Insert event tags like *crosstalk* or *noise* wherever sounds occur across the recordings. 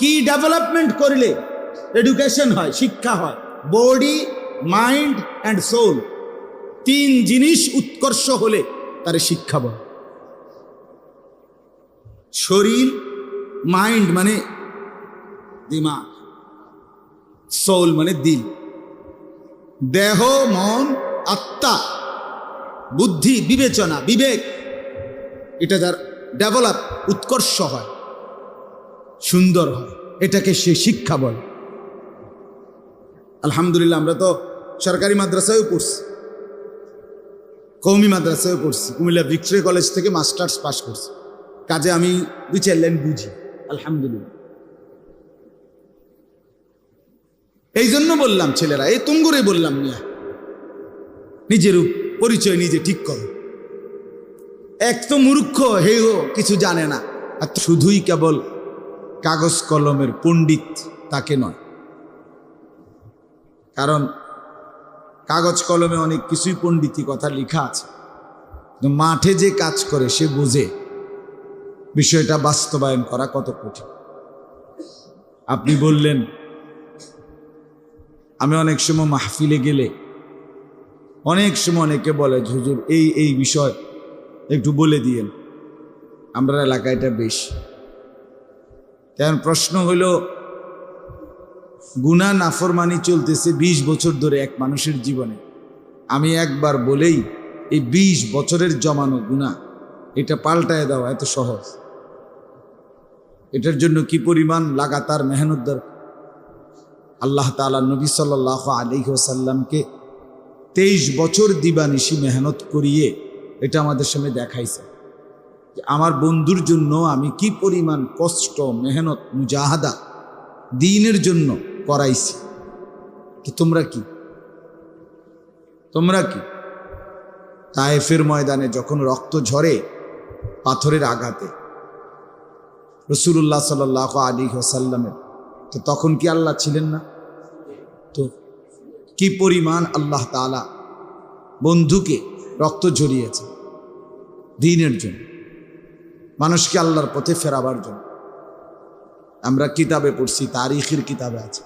কি ডেভেলপমেন্ট করলে এডুকেশন হয়, শিক্ষা হয়? Body, mind and soul. তিন জিনিস উৎকর্ষ হলে তার শিক্ষা বল। শরীর, মাইন্ড মানে দিমাগ, সোল মানে দিল। দেহ, মন, আত্মা, বুদ্ধি, বিবেচনা, বিবেক, এটা যার ডেভেলপ, উৎকর্ষ হয়। সুন্দর হয়। এটাকে সে শিক্ষা বলে। আলহামদুলিল্লাহ, আমরা তো সরকারি মাদ্রাসায়ও পড়ছি। কৌমি মাদ্রাসায়ও পড়ছি। কুমিল্লা ভিক্টোরিয়া কলেজ থেকে মাস্টার্স পাস করছি। কাজে আমি দুই চার বুঝি। আলহামদুলিল্লাহ। এই জন্য বললাম ছেলেরা, এই তুঙ্গুরে বললাম মিয়া। নিজের পরিচয় নিজে ঠিক করো। এক তো মূর্খ হেও কিছু জানে না। আর শুধুই কেবল কাগজ কলমের পণ্ডিত তাকে নয়। কারণ কাগজ কলমে অনেক কিছুই পণ্ডিতি কথা লেখা আছে। মাঠে যে কাজ করে, সে বোঝে বিষয়টা বাস্তবায়ন করা কত কঠিন। আপনি বললেন, আমি অনেক সময় মাহফিলে গেলে অনেক সময় অনেকে বলে, হুজুর, এই এই বিষয় একটু বলে দিয়েন। আমরা এলাকায় এটা বেশি তেমন প্রশ্ন হলো গুনা নাফরমানি চলতেছে ২০ বছর ধরে এক মানুষের জীবনে। আমি একবার বলেই, এই ২০ বছরের জমানো গুণা, এটা পাল্টায় দাও, এত সহজ। এটার জন্য কি পরিমাণ লাগাতার মেহনত দরকার? আল্লাহ তালা নবী সাল আলী সাল্লামকে তেইশ বছর দিবানিশি মেহনত করিয়ে এটা আমাদের সামনে দেখাইছে। যে আমার বন্ধুর জন্য আমি কি পরিমাণ কষ্ট, মেহনত, মুজাহাদা দিনের জন্য করাইছি। তো তোমরা কি? তোমরা কি? তায়েফের ময়দানে যখন রক্ত ঝরে পাথরের আঘাতে রসুল্লাহ সাল আলী সাল্লামের তো তখন কি আল্লাহ ছিলেন না? তো কি পরিমাণ আল্লাহ তালা বন্ধুকে রক্ত ঝরিয়েছে দিনের জন্য? মানুষকে আল্লাহর পথে ফেরাবার জন্য। আমরা কিতাবে পড়ছি, তারিখের কিতাবে আছে।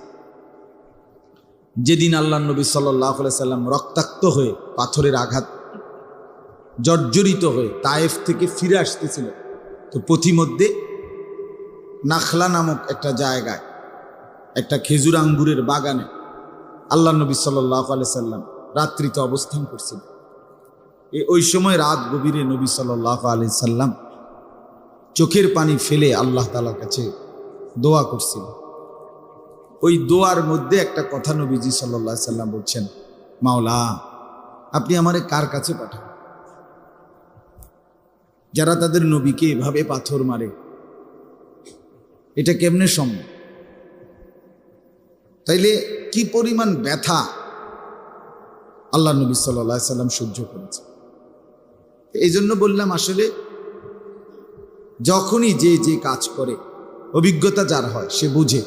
যেদিন আল্লাহ নবী সাল্লাহ সাল্লাম রক্তাক্ত হয়ে, পাথরের আঘাত, জর্জরিত হয়ে তায়েফ থেকে ফিরে আসতেছিল, তো পথিমধ্যে নাখলা নামক একটা জায়গায়, একটা খেজুর আঙ্গুরের বাগানে আল্লাহ নবী সাল্লাহ সাল্লাম রাত্রিতে অবস্থান করছিল ওই সময় রাত গভীরে নবী সাল্লাহ আলি সাল্লাম চোখের পানি ফেলে আল্লাহ তালার কাছে দোয়া করছিল ওই দোয়ার মধ্যে একটা কথা নবীজি সাল্লাহ সাল্লাম বলছেন, মাওলা, আপনি আমারে কার কাছে পাঠান? যারা তাদের নবীকে এভাবে পাথর মারে, এটা কেমনে সম্ভব? তাইলে কি পরিমাণ ব্যথা আল্লাহ নবী সাল্লাহ সাল্লাম সহ্য করেছে এই জন্য বললাম, আসলে যখনই যে যে কাজ করে, অভিজ্ঞতা যার হয় সে বুঝে।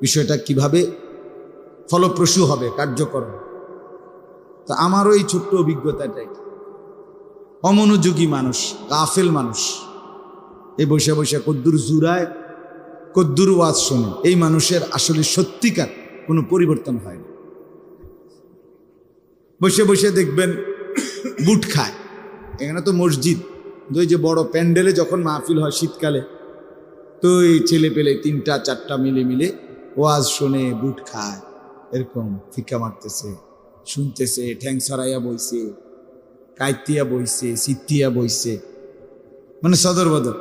বিষয়টা কীভাবে ফলপ্রসূ হবে, কার্যকর তা আমারও এই ছোট্ট অভিজ্ঞতাটাই। অমনোযোগী মানুষ, গাফেল মানুষ। এই বসে বসে কদ্দুর জুরায় কদ্দুর ওয়াজ শোনে। এই মানুষের আসলে সত্যিকার কোনো পরিবর্তন হয় না। বসে বসে দেখবেন বুট খায়। এখানে তো মসজিদ। ওই যে বড় প্যান্ডেলে যখন মাহফিল হয় শীতকালে, তো এই ছেলে পেলে তিনটা, চারটা মিলে মিলে ওয়াজ শোনে, বুট খায়, এরকম ফিকা মারতেছে, শুনতেছে, ঠ্যাং সরাইয়া বইছে, কাইতিয়া বইছে সিত্তিয়া বইছে মানে সদর বদর।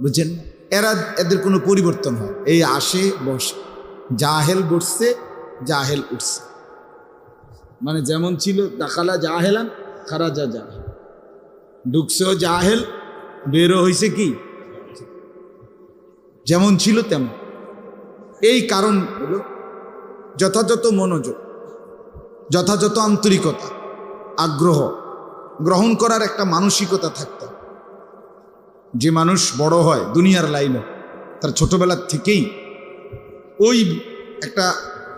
বুঝছেন? এরা, এদের কোনো পরিবর্তন হয়। এই আসে, বসে। জাহেল বসছে, জাহেল উঠছে। মানে যেমন ছিল, দাখালা জাহেলান, খারাজা জাহেল। ঢুকছেও জাহেল, বেরো হয়েছে কি? যেমন ছিল তেমন। এই কারণ হলো যথাযথ মনোযোগ, যথাযথ আন্তরিকতা, আগ্রহ গ্রহণ করার একটা মানসিকতা থাকতে যে মানুষ বড় হয় দুনিয়ার লাইনে, তার ছোটবেলার থেকেই ওই একটা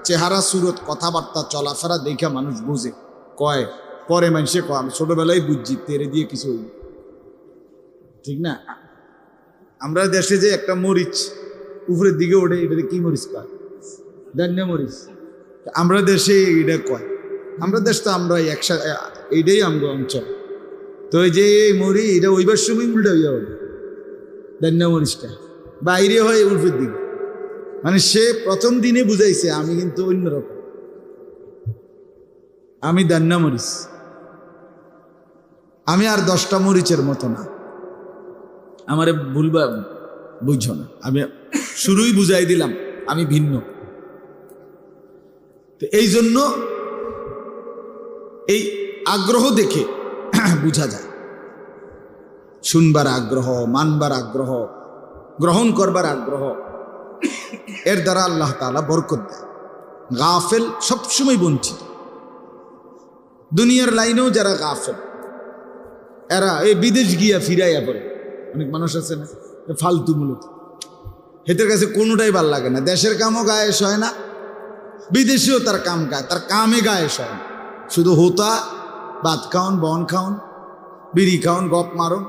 চেহারা, সুরত, কথাবার্তা, চলাফেরা দেখে মানুষ বুঝে, কয় পরে মানুষে কয়, আমি ছোটবেলায় বুঝছি, তেরে দিয়ে কিছু ঠিক না? আমরা দেশে যে একটা মরিচ উপরের দিকে ওঠে এটা কি মরিচ কয়? দান্য মরিচ। আমরা দেশে এটা কয়। আমরা দেশ তো আমরা একসাথে এইটাই আমগো অঞ্চল। তো এই যে এই মরি এটা ওইবার সময় উল্টা হইয়া হবে দান্য মরিচটা। বাইরে হয় উপরের দিকে। মানে সে প্রথম দিনে বুঝাইছে, আমি কিন্তু অন্যরকম আমি দান্না মরিচ। আমি আর দশটা মরিচের মতো না। আমারে ভুলবা বুঝছ না। আমি শুরুই বুঝাই দিলাম, আমি ভিন্ন। তো এই জন্য এই আগ্রহ দেখে *clears throat* বুঝা যায়। শুনবার আগ্রহ, মানবার আগ্রহ, গ্রহণ করবার আগ্রহ, এর দ্বারা আল্লাহ তাআলা বরকত দেয়। গাফেল সবসময় বঞ্চিত। দুনিয়ার লাইনেও যারা গাফেল এরা এই বিদেশ গিয়া ফিরাইয়া পড়ে। অনেক মানুষ আছে না ফালতু মূলত হেতের কাছে কোনোটাই ভালো লাগে না। দেশের কামও গায়েস হয় না, বিদেশিও তার কাম গায়, তার কামে গায়েস হয় না। শুধু হোতা, ভাত খাওন, বন খাওন, বিড়ি খাওন, গপ মারুন,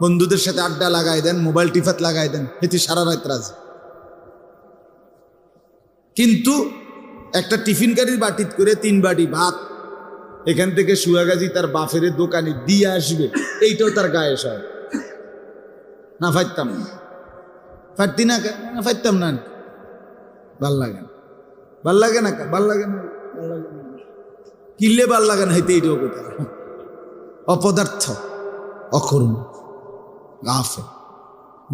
বন্ধুদের সাথে আড্ডা লাগাই দেন, মোবাইল টিফাত লাগাই দেন, হেতে সারা রাত রাজি। কিন্তু একটা টিফিন কারির বাটিত করে তিন বাটি ভাত এখান থেকে সুয়াগাজি তার বাফের দোকানে দিয়ে আসবে। এইটাও তার গায়ে সয় না ফাইতাম না। ফাটতি না না ফাইতাম না। ভালো লাগে না। ভালো লাগে না? ভালো লাগে না। কিনলে ভালো লাগে না হইতে এইটাও কোথায় অপদার্থ, অকর্ম, গাফেল।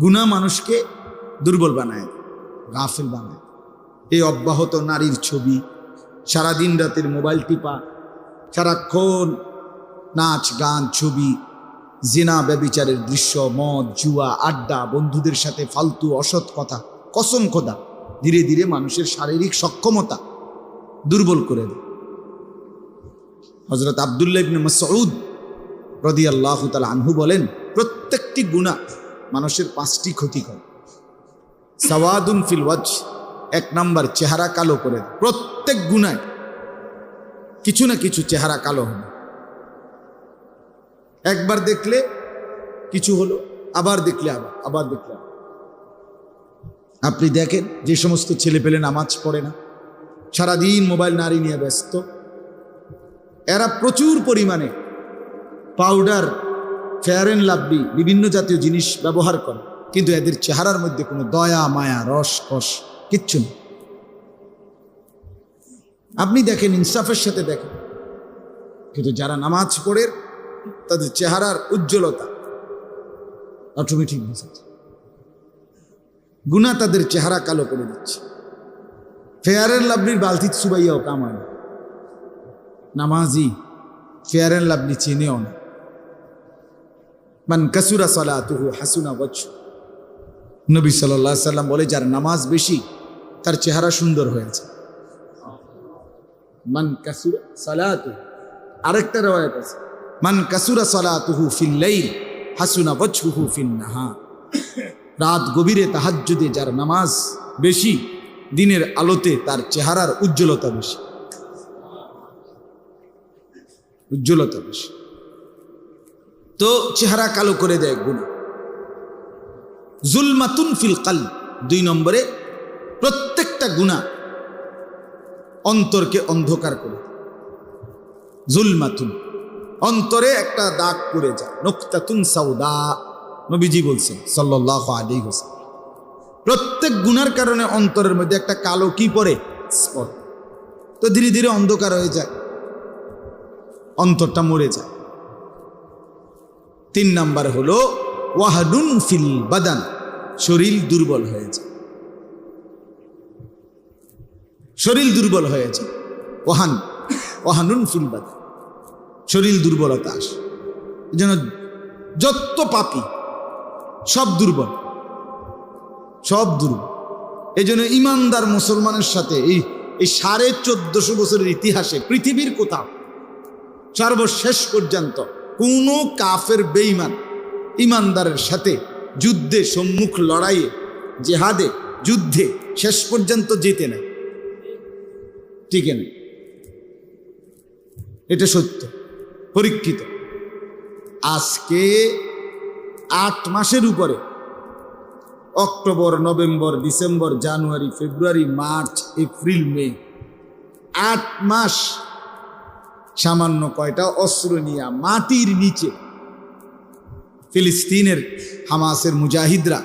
গুণা মানুষকে দুর্বল বানায় গাফেল বানায় এই অব্যাহত নারীর ছবি, সারাদিন রাতের মোবাইল টিপা সারাক্ষণ নাচ, গান, ছবি, জিনা, ব্যবিচারের দৃশ্য, মদ, জুয়া, আড্ডা, বন্ধুদের সাথে ফালতু, অসৎ কথা, কসম খোদা, ধীরে ধীরে মানুষের শারীরিক সক্ষমতা দুর্বল করে দেয় হজরত আবদুল্লাহ ইবনে মাসউদ রদি আল্লাহ তাল আনহু বলেন, প্রত্যেকটি গুণা মানুষের পাঁচটি ক্ষতি করে সাওয়াদুন ফিলওয়াজ এক নাম্বার চেহারা কালো করে। প্রত্যেক গুণায় কিছু না কিছু চেহারা কালো হবে। একবার দেখলে কিছু হলো, আবার দেখলে আবার আবার দেখলে আপনি দেখেন, যে সমস্ত ছেলে পেলে নামাজ পড়ে না, সারাদিন মোবাইল নারী নিয়ে ব্যস্ত, এরা প্রচুর পরিমাণে পাউডার, ফেয়ার অ্যান্ড লাভলি, বিভিন্ন জাতীয় জিনিস ব্যবহার করে, কিন্তু এদের চেহারার মধ্যে কোনো দয়া, মায়া, রস কস কিচ্ছু নেই। আপনি দেখেন ইনসাফের সাথে দেখেন। কিন্তু যারা নামাজ পড়ে, তাদের চেহারার উজ্জ্বলতা অটোমেটিক বোঝা গুণা তাদের চেহারা কালো করে দিচ্ছে। ফেয়ার অ্যান্ড লাভলির বালতি সুবাইয়াও কামায় না। নামাজি ফেয়ার অ্যান্ড লাভলি চেনেও না। মান কাসুরা সালাতুহু হাসুনা বচ্ছ নবী সাল্লাম বলে, যার নামাজ বেশি, তার চেহারা সুন্দর হয়েছে মান কাসুরা সালাতু আরেকটা রেওয়ায়ত আছে, মান কাসুরা সালাতুহু ফিল লাইল, হাসুনা ওয়াজহুহু ফিন নাহার। রাত গভীরে তাহাজ্জুদে যার নামাজ বেশি, দিনের আলোতে তার চেহারার উজ্জ্বলতা বেশি। উজ্জ্বলতা বেশি। তো চেহারা কালো করে দেয় গুণা। জুলমাতুন ফিল কাল দুই নম্বরে প্রত্যেকটা গুণা অন্তরকে অন্ধকার করে। জুলমাতুন। অন্তরে একটা দাগ পড়ে যায়। নোক্তাতুন সাউদা। নবীজি বলছেন সাল্লাহ আলী হোসেন প্রত্যেক গুনার কারণে অন্তরের মধ্যে একটা কালো কি পড়ে? স্পট। তো ধীরে ধীরে অন্ধকার হয়ে যায়। অন্তরটা মরে যায়। তিন নাম্বার হলো ওয়াহাডুন ফিল বাদান। শরীর দুর্বল হয়ে যায়। শরীর দুর্বল হয়ে যায় ওহান, ওহানুন ফিল বাদান শরীর দুর্বলতা আসে। জন্য যত পাপি, সব দুর্বল। সব দুর্বল। এই জন্য ইমানদার মুসলমানের সাথে এই এই সাড়ে চোদ্দশো বছরের ইতিহাসে পৃথিবীর কোথাও সর্বশেষ পর্যন্ত কোনো কাফের বেইমান ইমানদারের সাথে যুদ্ধে সম্মুখ লড়াইয়ে, জেহাদে, যুদ্ধে শেষ পর্যন্ত যেতে নেয় টিকে নেই এটা সত্য, পরীক্ষিত। আজকে আট মাসের উপরে, October, November, December, January, February, March, April, May, আট মাস সামান্য কয়টা অস্ত্র নিয়ে মাটির নিচে ফিলিস্তিনের হামাসের মুজাহিদরা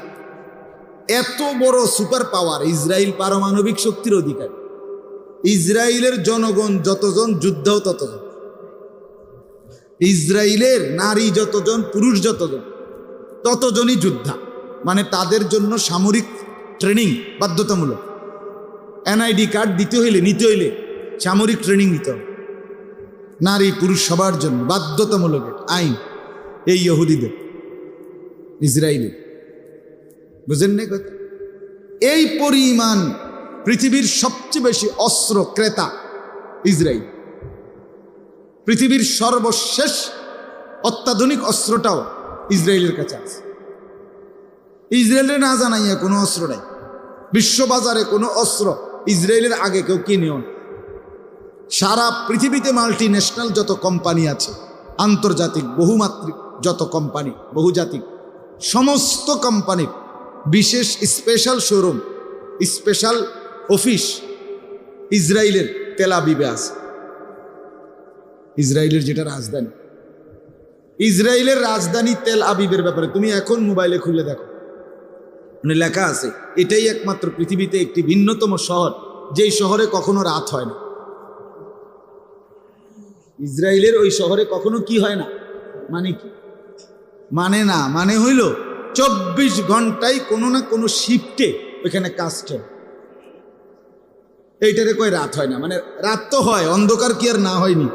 এত বড় সুপার পাওয়ার ইসরায়েল পারমাণবিক শক্তির অধিকার। ইসরায়েলের জনগণ যতজন, যুদ্ধও ততজন। ইসরায়েলের নারী যতজন, পুরুষ যতজন, ততজনই যোদ্ধা। মানে তাদের জন্য সামরিক ট্রেনিং বাধ্যতামূলক। এনআইডি কার্ড দিতে হইলে, নিতে হইলে সামরিক ট্রেনিং নিতে হবে। নারী, পুরুষ সবার জন্য বাধ্যতামূলক আইন এই ইহুদিদের ইসরায়েলি বুঝেন না কথা? এই পরিমাণ পৃথিবীর সবচেয়ে বেশি অস্ত্র ক্রেতা ইসরায়েল। পৃথিবীর সর্বশেষ অত্যাধুনিক অস্ত্রটাও ইসরায়েলের কাছে আছে। ইসরায়েলের না জানাইয়া কোনো অস্ত্র নাই। বিশ্ববাজারে কোনো অস্ত্র ইসরায়েলের আগে কেউ কিনেও না সারা পৃথিবীতে মাল্টি ন্যাশনাল যত কোম্পানি আছে, আন্তর্জাতিক বহুমাত্রিক যত কোম্পানি বহুজাতিক, সমস্ত কোম্পানির বিশেষ স্পেশাল শোরুম স্পেশাল অফিস ইসরায়েলের তেলাবিবে আছে। ইসরায়েলের যেটা রাজধানী। ইসরায়েলের রাজধানী তেল আবিবের ব্যাপারে তুমি এখন মোবাইলে খুলে দেখো। মানে লেখা আছে, এটাই একমাত্র পৃথিবীতে একটি ভিন্নতম শহর, যেই শহরে কখনো রাত হয় না। ইসরায়েলের ওই শহরে কখনো কি হয় না? মানে কি? মানে না মানে হইল চব্বিশ ঘন্টায় কোনো না কোনো শিফটে ওইখানে কাজ চলে। এইটারে কয় রাত হয় না। মানে রাত তো হয়, অন্ধকার কি আর না হয়নি।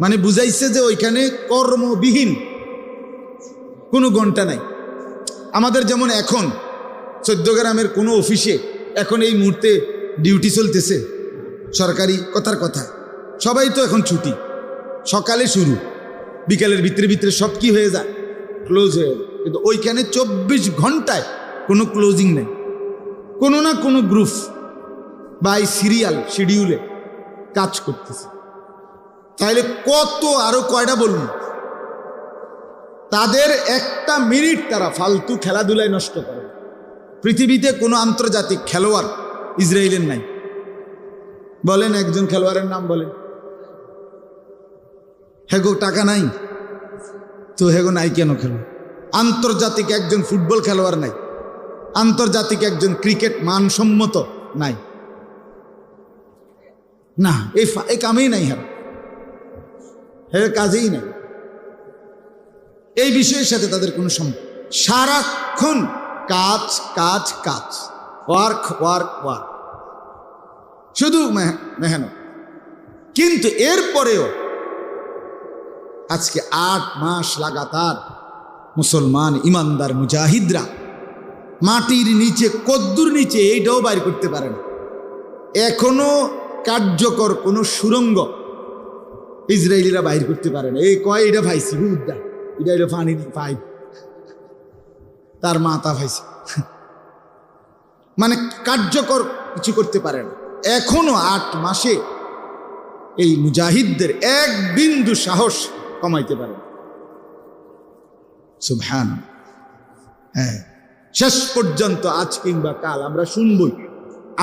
মানে বুঝাইছে যে ওইখানে কর্মবিহীন। কোনো ঘণ্টা নাই। আমাদের যেমন এখন, চোদ্দ গ্রামের কোনো অফিসে এখন এই মুহূর্তে ডিউটি চলতেছে। সরকারি কথার কথা। সবাই তো এখন ছুটি। সকালে শুরু। বিকালের ভিতরে ভিতরে সব কি হয়ে যায়? ক্লোজ হয়ে যায়। কিন্তু ওইখানে চব্বিশ ঘন্টায় কোনো ক্লোজিং নেই। কোনো না কোনো গ্রুপ। বাই সিরিয়াল শিডিউলে কাজ করতেছে। তাহলে কত আরও কয়টা বলুন তাদের একটা মিনিট তারা ফালতু খেলাধুলায় নষ্ট করে। পৃথিবীতে কোনো আন্তর্জাতিক খেলোয়াড় ইসরায়েলের নাই। বলেন একজন খেলোয়াড়ের নাম বলেন। হেগো টাকা নাই। তো হেগো নাই কেন খেলো? আন্তর্জাতিক একজন ফুটবল খেলোয়াড় নাই। আন্তর্জাতিক একজন ক্রিকেট মানসম্মত নাই। না, এই এই কামেই নাই হার হে কাজেই নাই। এই বিষয়ের সাথে তাদের কোনো সম্পর্ক সারাক্ষণ কাজ কাজ কাজ। Work work work. শুধু মেহ- মেহনত। কিন্তু এরপরেও আজকে আট মাস লাগাতার মুসলমান ইমানদার মুজাহিদরা মাটির নিচে, কদ্দুর নিচে এইটাও বাইর করতে পারে না। এখনও কার্যকর কোনো সুরঙ্গ ইসরায়েলিরা বাইর করতে পারে না। এই কয়, এটা ভাইছি উদ্যা এটা এটা পানি পাইপ তার মাথা ভাইছে। মানে কার্যকর কিছু করতে পারে না। এখনও আট মাসে এই মুজাহিদদের এক বিন্দু সাহস কমাইতে পারে হ্যাঁ শেষ পর্যন্ত আজ কিংবা কাল আমরা শুনবই।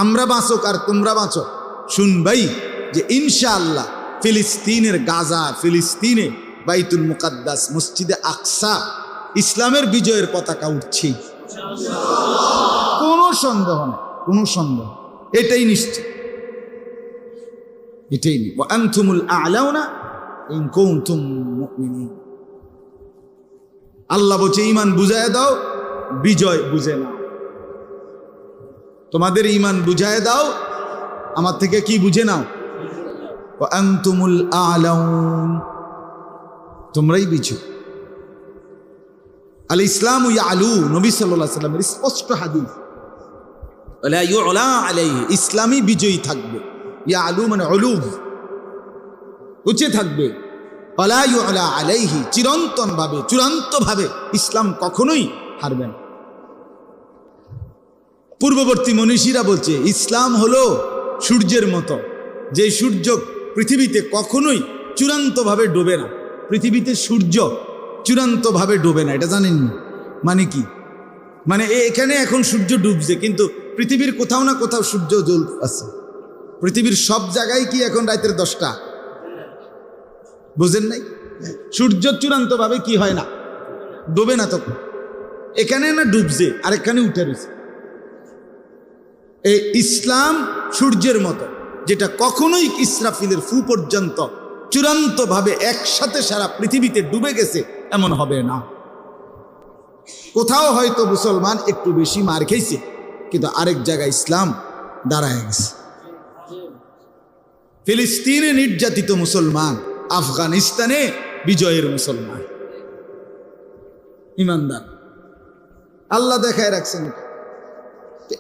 আমরা বাঁচো আর তোমরা বাঁচো। শুনবাই যে ইনশাআল্লাহ ফিলিস্তিনের গাজা, ফিলিস্তিনে বাইতুল মুকাদ্দাস, মসজিদে আকসা ইসলামের বিজয়ের পতাকা উঠছে। কোনো সন্দেহ নেই, কোনো সন্দেহ এটাই নিশ্চিত। এটাই নি আনথুমুল কুনতুম মুমিনিন। আল্লাহ বলছে ইমান বুঝায় দাও, বিজয় বুঝে নাও। তোমাদের ইমান বুঝায় দাও আমার থেকে কি বুঝে নাও? তোমরাই বিছু আল ইসলাম আলু নবী সাল্লামের স্পষ্ট হাদিস। ওলা আলাইহি, ইসলামী বিজয়ী থাকবে। ইয়া আলু মানে অলুভ উঁচে থাকবে। ওলা আলাইহি চিরন্তন ভাবে চূড়ান্ত ভাবে ইসলাম কখনোই হারবে না। পূর্ববর্তী মনীষীরা বলছে, ইসলাম হলো সূর্যের মতো। যে সূর্য পৃথিবীতে কখনোই চূড়ান্তভাবে ডোবে না। পৃথিবীতে সূর্য চূড়ান্তভাবে ডোবে না, এটা জানেননি মানে কি? মানে এখানে এখন সূর্য ডুবছে, কিন্তু পৃথিবীর কোথাও না কোথাও সূর্য জ্বল আছে। পৃথিবীর সব জায়গায় কি এখন রাতের দশটা? বুঝেন নাই? সূর্য চূড়ান্তভাবে কি হয় না? ডুবে না তখন। এখানে না ডুবছে আর এখানে উঠে রয়েছে। এই ইসলাম সূর্যের মতো, যেটা কখনোই ইসরাফিলের ফু পর্যন্ত চূড়ান্তভাবে একসাথে সারা পৃথিবীতে ডুবে গেছে, এমন হবে না। কোথাও হয়তো মুসলমান একটু বেশি মার খেয়েছে, কিন্তু আরেক জায়গায় ইসলাম দাঁড়ায় গেছে। ফিলিস্তিনে নির্যাতিত মুসলমান, আফগানিস্তানে বিজয়ের মুসলমান। ইমানদার। আল্লাহ দেখায় রাখছেন।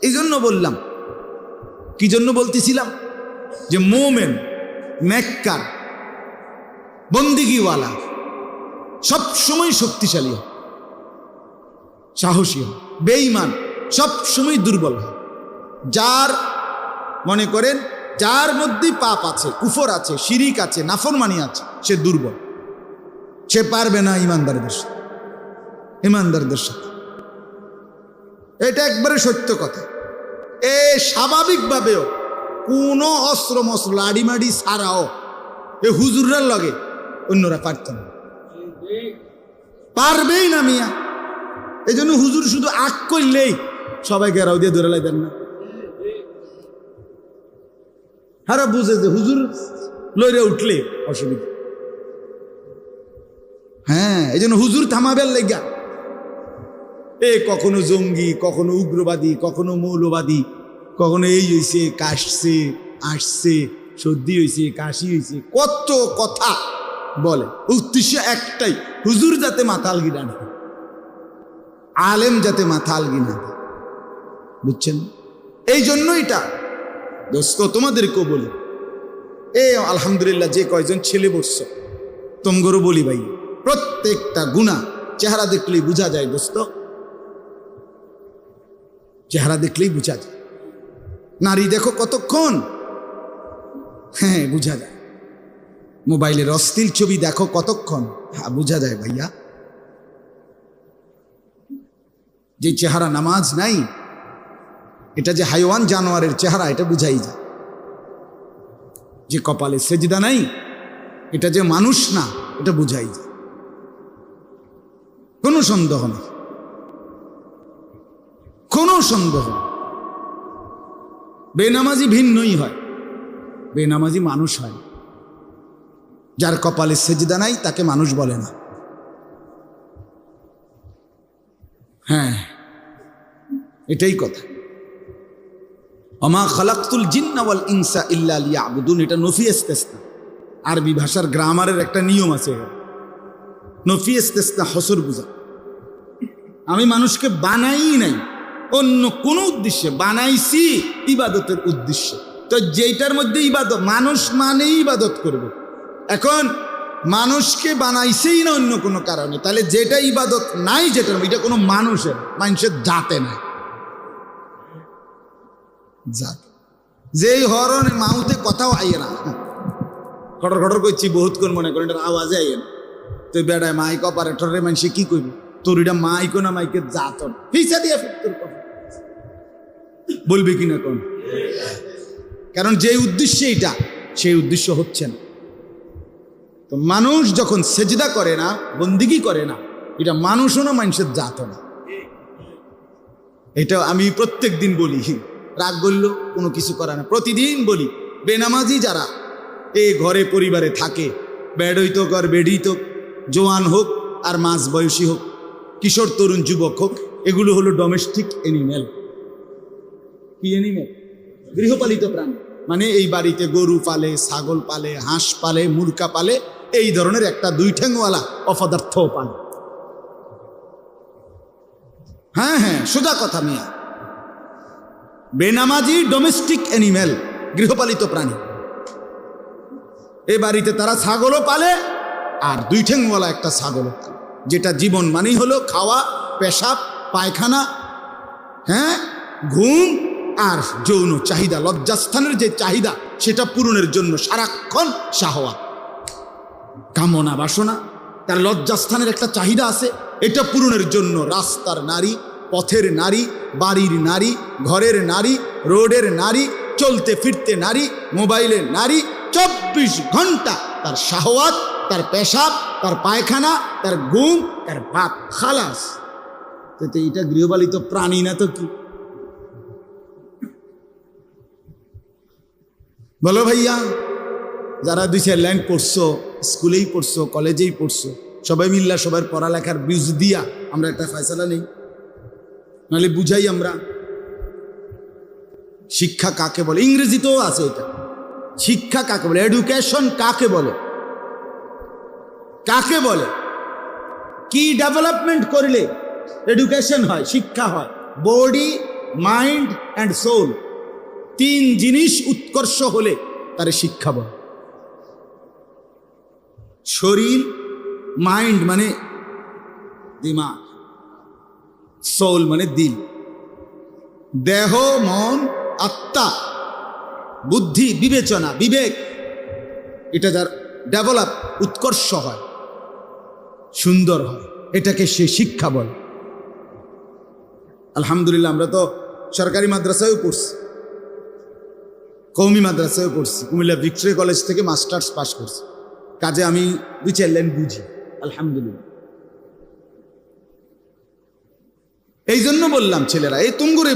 এই জন্য বললাম কি জন্য বলতেছিলাম? যে মোমেন মেক্কার বন্দিগিওয়ালা সব সময় শক্তিশালী হয়, সাহসী হয়, বেঈমান সব সময় দুর্বল হয়। যার, মনে করেন, যার মধ্যে পাপ আছে, কুফর আছে, শিরিক আছে, নাফরমানি আছে, সে দুর্বল। সে পারবে না ইমানদারদের সাথে। ইমানদারদের সাথে। এটা একবারে সত্য কথা। এ স্বাভাবিকভাবেও কোনো অস্ত্র মস্ত্র লাড়িমাড়ি ছাড়াও এ হুজুরের লগে অন্যরা পারত না। পারবেই না মিয়া। এই জন্য হুজুর শুধু আগ করলেই সবাই গেরাও দিয়ে ধরে লাইবেন না। হারা বুঝে যে হুজুর লইরে উঠলে অসুবিধা। হ্যাঁ এই জন্য হুজুর থামাবেন লেগা। এ কখনো জঙ্গি, কখনো উগ্রবাদী, কখনো মৌলবাদী, কখনো এই হয়েছে কাশছে, আসছে, সর্দি হয়েছে কাশি হয়েছে কত কথা বলে। উদ্দেশ্য একটাই, হুজুর যাতে মাথা আলগি না আলেম যাতে মাথা আলগি না দেয়। বুঝছেন? এই জন্য এটা। দোস্ত, তোমাদেরকেও বলি, এ আলহামদুলিল্লাহ যে কয়জন ছেলে বসছ তোমগরও বলি ভাই, প্রত্যেকটা গুণা চেহারা দেখলেই বোঝা যায় দোস্ত। চেহারা দেখলেই বোঝা যায়। নারী দেখো কতক্ষণ? হ্যাঁ বোঝা যায়। মোবাইলের অস্থির ছবি দেখো কতক্ষণ? হ্যাঁ বোঝা যায় ভাইয়া। যে চেহারা নামাজ নাই, এটা যে হাইওয়ান জানোয়ারের চেহারা, এটা বুঝাই যায়। যে কপালে সেজদা নাই, এটা যে মানুষ না, এটা বুঝাই যায়। কোনো সন্দেহ নেই। সন্দেহ বেনামাজি ভিন্নই হয়। বেনামাজি মানুষ হয়। যার কপালে সেজদা নাই, তাকে মানুষ বলে না। হ্যাঁ এটাই কথা। অমা খালাক্তুল জিন্নাওয়াল ইনসা ইল্লা আলিয়া লিয়াবুদুন, এটা নফি ইস্তেসনা। আরবি ভাষার গ্রামারের একটা নিয়ম আছে নফি ইস্তেসনা হসর বুঝা। আমি মানুষকে বানাই নাই। অন্য কোন উদ্দেশ্যে বানাইছি ইবাদতের উদ্দেশ্যে। তো যেটার মধ্যে ইবাদত, মানুষ মানেই ইবাদত করবে। এখন মানুষকে বানাইছেই না অন্য কোনো কারণে, তাহলে যেটা ইবাদত নাই যেটার এটা কোনো মানুষের মানুষের জাতে নাই। জাত। যেই হরণ মাউতে কথাও আইয়ে না। খটর খটর করছি বহুত কোন মনে করেন আওয়াজে আইয়ে না। তুই বেড়ায় মাইক অপারেটরের মানুষে কি করবি তোর মাইকো না মাইকে জাতন। ফিসা দিয়ে ফিট তোর কথা। বলবি কিনা কোন? কারণ যে উদ্দেশ্যে এটা সেই উদ্দেশ্য হচ্ছে না। তো মানুষ যখন সেজদা করে না, বন্দিগি করে না, এটা মানুষও না, মানুষের জাত না। এটা আমি প্রত্যেক দিন বলি। রাগ করল কোনো কিছু করে না। প্রতিদিন বলি, বেনামাজি যারা এই ঘরে পরিবারে থাকে বেড়ইত কর বেডিত জোয়ান হোক আর মাঝ বয়সী হোক কিশোর, তরুণ, যুবক হোক, এগুলো হলো ডোমেস্টিক এনিম্যাল কি এনিম্যাল গৃহপালিত প্রাণী। মানে এই বাড়িতে গরু পালে, ছাগল পালে, হাঁস পালে মুরকা পালে, এই ধরনের একটা দুই ঠ্যাংওয়ালা অপদার্থও পালে হ্যাঁ হ্যাঁ সোজা কথা মিয়া। বেনামাজি ডোমেস্টিক অ্যানিম্যাল গৃহপালিত প্রাণী। এ বাড়িতে তারা ছাগলও পালে, আর দুই ঠেংওয়ালা একটা ছাগলও পালে। যেটা জীবন মানেই হলো খাওয়া, পেশাব, পায়খানা হ্যাঁ? ঘুম আর যৌন চাহিদা, লজ্জাস্থানের যে চাহিদা, সেটা পূরণের জন্য সারাক্ষণ শাহওয়া কামনা বাসনা, তার লজ্জাস্থানের একটা চাহিদা আছে, এটা পূরণের জন্য রাস্তার নারী, পথের নারী, বাড়ির নারী, ঘরের নারী, রোডের নারী, চলতে ফিরতে নারী, মোবাইলের নারী, চব্বিশ ঘণ্টা তার শাহওয়াত তার পেশাব, তার পায়খানা, তার গুম তার বাপ খালাস। তো এটা গৃহপালিত প্রাণী না তো কি? বলো ভাইয়া, যারা দুই চার লাইন পড়ছো, স্কুলেই পড়ছো, কলেজেই পড়ছো, সবাই মিল্লা সবার পড়ালেখার বীজ দিয়া আমরা একটা ফয়সালা নেই? নাহলে বুঝাই আমরা। শিক্ষা কাকে বলে? ইংরেজিতেও আছে এটা। শিক্ষা কাকে বলে? এডুকেশন কাকে বলে? কাকে বলে? কি ডেভেলপমেন্ট করলে এডুকেশন হয়, শিক্ষা হয়? বডি মাইন্ড অ্যান্ড সোল তিন জিনিস উৎকর্ষ হলে তার শিক্ষা বলে। শরীর মাইন্ড মানে দিমাগ সোল মানে দিল। দেহ, মন, আত্মা, বুদ্ধি, বিবেচনা, বিবেক, এটা যার ডেভেলপ উৎকর্ষ হয়। সুন্দর হয়। এটাকে সে শিক্ষা বলে। আলহামদুলিল্লাহ, আমরা তো সরকারি মাদ্রাসায়ও পড়ছি। কৌমি মাদ্রাসায়ও পড়ছি। কুমিল্লা ভিক্টোরিয়া কলেজ থেকে মাস্টার্স পাস করছি। কাজে আমি দুই চার বুঝি। আলহামদুলিল্লাহ। এই জন্য বললাম ছেলেরা, এই তুমগুরে